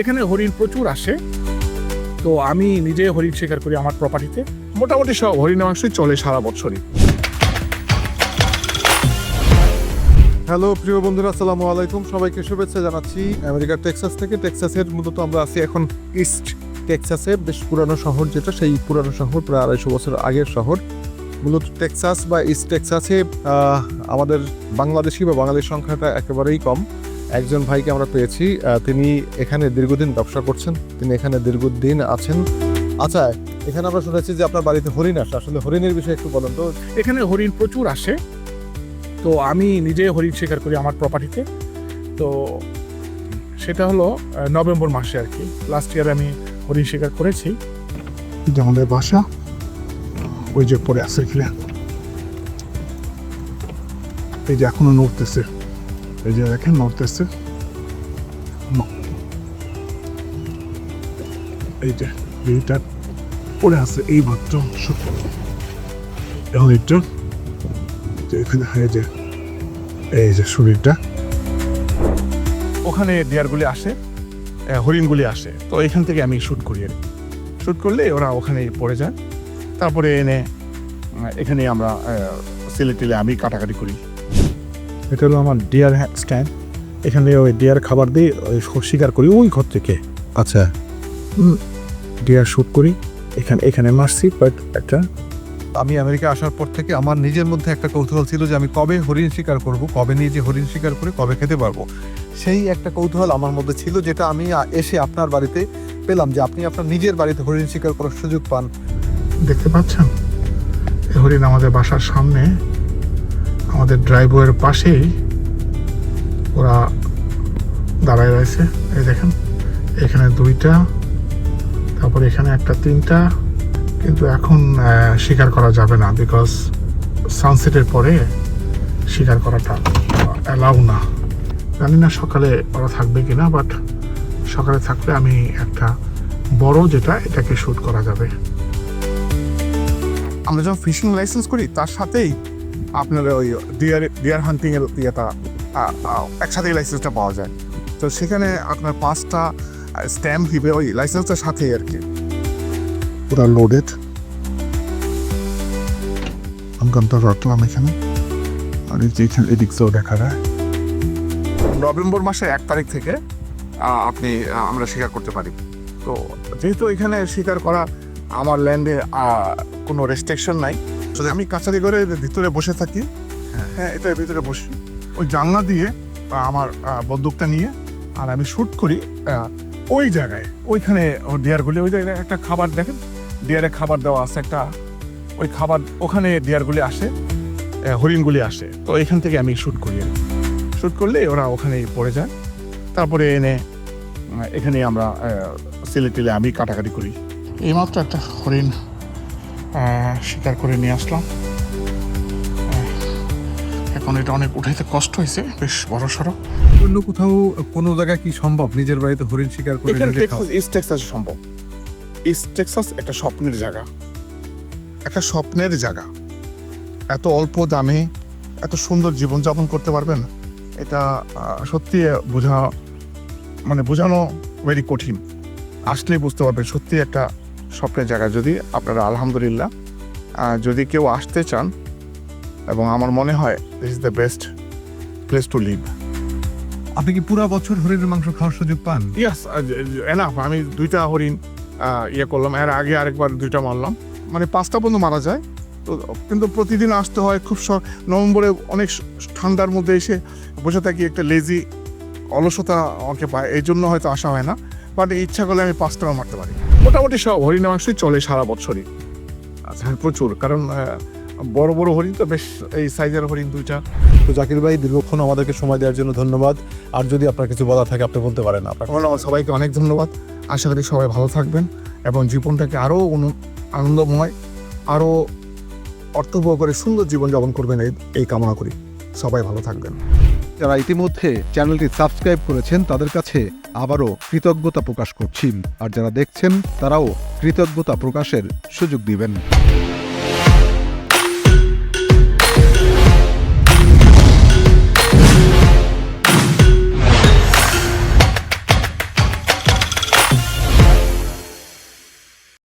এখানে হরিণ প্রচুর আসে। তো আমি নিজে হরিণ শিকার করি আমার প্রপার্টিতে মোটামুটি সব হরিণের মাংসই চলে সারা বছরই। হ্যালো, প্রিয় বন্ধুরা, আসসালামু আলাইকুম। সবাইকে শুভেচ্ছা জানাচ্ছি। আমেরিকার টেক্সাস থেকে টেক্সাসের মূলত আমরা আছি এখন ইস্ট টেক্সাসে, বেশ পুরানো শহর যেটা, সেই পুরানো শহর, প্রায় আড়াইশো বছর আগের শহর। মূলত টেক্সাস বা ইস্ট টেক্সাসে আমাদের বাংলাদেশি বা বাঙালির সংখ্যাটা একেবারেই কম। একজন ভাইকে আমরা পেয়েছি তিনি এখানে দীর্ঘদিন ব্যবসা করছেন তিনি এখানে দীর্ঘদিন আছেন। আচ্ছা এখানে আমরা শুনেছি যে আপনার বাড়িতে হরিণ আসে আসলে হরিণের বিষয়ে একটু বলেন তো। এখানে হরিণ প্রচুর আসে তো আমি নিজে হরিণ শিকার করি আমার প্রপার্টিতে তো সেটা হলো নভেম্বর মাসে আর কি লাস্ট ইয়ারে আমি হরিণ শিকার করেছি। যে আমাদের বাসা ওই যে পরে আছে এখানে। এই যে এখনও নড়তেছে। এই যে দেখেন নড়তেছে ন- এই যে এইটা পড়ে আছে এই মাত্র এখন এইটা যে এখানে এই যে এই যে শরীরটা ওখানে ডিয়ারগুলি আসে। হরিণগুলি আসে তো এখান থেকে আমি শ্যুট করি আর শ্যুট করলে ওরা ওখানে পড়ে যায়। তারপরে এনে এখানে আমরা সিলে টিলে আমি কাটাকাটি করি। এটা হলো আমার ডিয়ার স্ট্যান্ড এখানে ওই ডিয়ার খাবার দিই ওই শিকার করি ওই ঘর থেকে। আচ্ছা। ডিয়ার শ্যুট করি। এখানে এখানে মারছি বাট একটা আমি আমেরিকা আসার পর থেকে আমার নিজের মধ্যে একটা কৌতূহল ছিল যে আমি কবে হরিণ শিকার করব কবে নিয়ে যে হরিণ শিকার করে কবে খেতে পারব। সেই একটা কৌতূহল আমার মধ্যে ছিল যেটা আমি এসে আপনার বাড়িতে পেলাম যে আপনি আপনার নিজের বাড়িতে হরিণ শিকার করার সুযোগ পান। দেখতে পাচ্ছেন? হরিণ আমাদের বাসার সামনে ড্রাইভওয়ের পাশেই ওরা দাঁড়ায় রয়েছে। এই দেখেন, এখানে দুইটা, তারপর এখানে একটা তিনটা, কিন্তু এখন শিকার করা যাবে না বিকজ সানসেটের পরে শিকার করাটা অ্যালাউ না। জানি না সকালে ওরা থাকবে কি না বাট সকালে থাকলে আমি একটা বড় যেটা, এটাকে শ্যুট করা যাবে। আমরা যখন ফিশিং লাইসেন্স করি, তার সাথেই আপনার ওই ডিয়ার ডিয়ার হান্টিং এর ইয়েটা একসাথেই লাইসেন্সটা পাওয়া যায়। তো সেখানে আপনার পাঁচটা স্ট্যাম্প দিবে ওই লাইসেন্সটার সাথেই আর কি। পুরা লোডেড আমকান্ত রাখলাম এখানে। আর এই যে এখানে এদিকটাও দেখা যায়। নভেম্বর মাসের এক তারিখ থেকে আপনি আমরা শিকার করতে পারি। তো যেহেতু এখানে শিকার করা আমার ল্যান্ডে কোনো রেস্ট্রিকশন নাই। তো আমি কাছারি করে ভিতরে বসে থাকি হ্যাঁ এটার ভিতরে বসি। ওই জানলা দিয়ে আমার বন্দুকটা নিয়ে, আর আমি শ্যুট করি ওই জায়গায়, ওইখানে ডিয়ারগুলি ওই জায়গায় একটা খাবার দেখেন ডিয়ারে খাবার দেওয়া আছে একটা, ওই খাবার, ওখানে ডিয়ারগুলি আসে হরিণগুলি আসে। তো এখান থেকে আমি শ্যুট করি শ্যুট করলে ওরা ওখানে পড়ে যায়। তারপরে এনে এখানে আমরা সিলে টিলে আমি কাটাকাটি করি। এইমাত্র একটা হরিণ শিকার করে নিয়ে আসলাম। এখন এটা অনেক উঠাইতে কষ্ট হয়েছে বেশ বড় সড়ো। অন্য কোথাও কোনো জায়গায় কি সম্ভব নিজের বাড়িতে হরিণ শিকার করে ইস্ট টেক্সাস সম্ভব। ইস্ট টেক্সাস একটা স্বপ্নের জায়গা। একটা স্বপ্নের জায়গা। এত অল্প দামে এত সুন্দর জীবনযাপন করতে পারবেন এটা সত্যি বোঝা মানে বোঝানো ভেরি কঠিন। আসলেই বুঝতে পারবেন সত্যি একটা স্বপ্নের জায়গা যদি আপনারা আলহামদুলিল্লাহ যদি কেউ আসতে চান এবং আমার মনে হয় this is the best place to live আপনি কি পুরো বছর হরিণের মাংস খাওয়ার সুযোগ পান? ইয়াস এনাফ আমি দুইটা হরিণ ইয়ে করলাম এর আগে আরেকবার দুইটা মারলাম। মানে পাঁচটা পর্যন্ত মারা যায়। তো কিন্তু প্রতিদিন আসতে হয় খুব নভেম্বরে অনেক ঠান্ডার মধ্যে এসে বসে থাকি একটা লেজি অলসতা আমাকে পায়। এই জন্য হয়তো আসা হয় না। বাট ইচ্ছা করলে আমি পাঁচটাও মারতে পারি। মোটামুটি সব হরিণের মাংসই চলে সারা বছরই আচ্ছা হ্যাঁ, প্রচুর। কারণ বড় বড় হরিণ তো বেশ এই সাইজের হরিণ দুইটা। তো জাকির ভাই দীর্ঘক্ষণ আমাদেরকে সময় দেওয়ার জন্য ধন্যবাদ। আর যদি আপনার কিছু বলা থাকে আপনি বলতে পারেন আপনার সবাইকে অনেক ধন্যবাদ। আশা করি সবাই ভালো থাকবেন এবং জীবনটাকে আরও আনন্দময় আরও অর্থবহ করে সুন্দর জীবন জীবনযাপন করবেন এই কামনা করি। সবাই ভালো থাকবেন। যারা ইতিমধ্যে চ্যানেলটি সাবস্ক্রাইব করেছেন, তাদের কাছে আবারও কৃতজ্ঞতা প্রকাশ করছি। আর যারা দেখছেন, তারাও কৃতজ্ঞতা প্রকাশের সুযোগ দিবেন।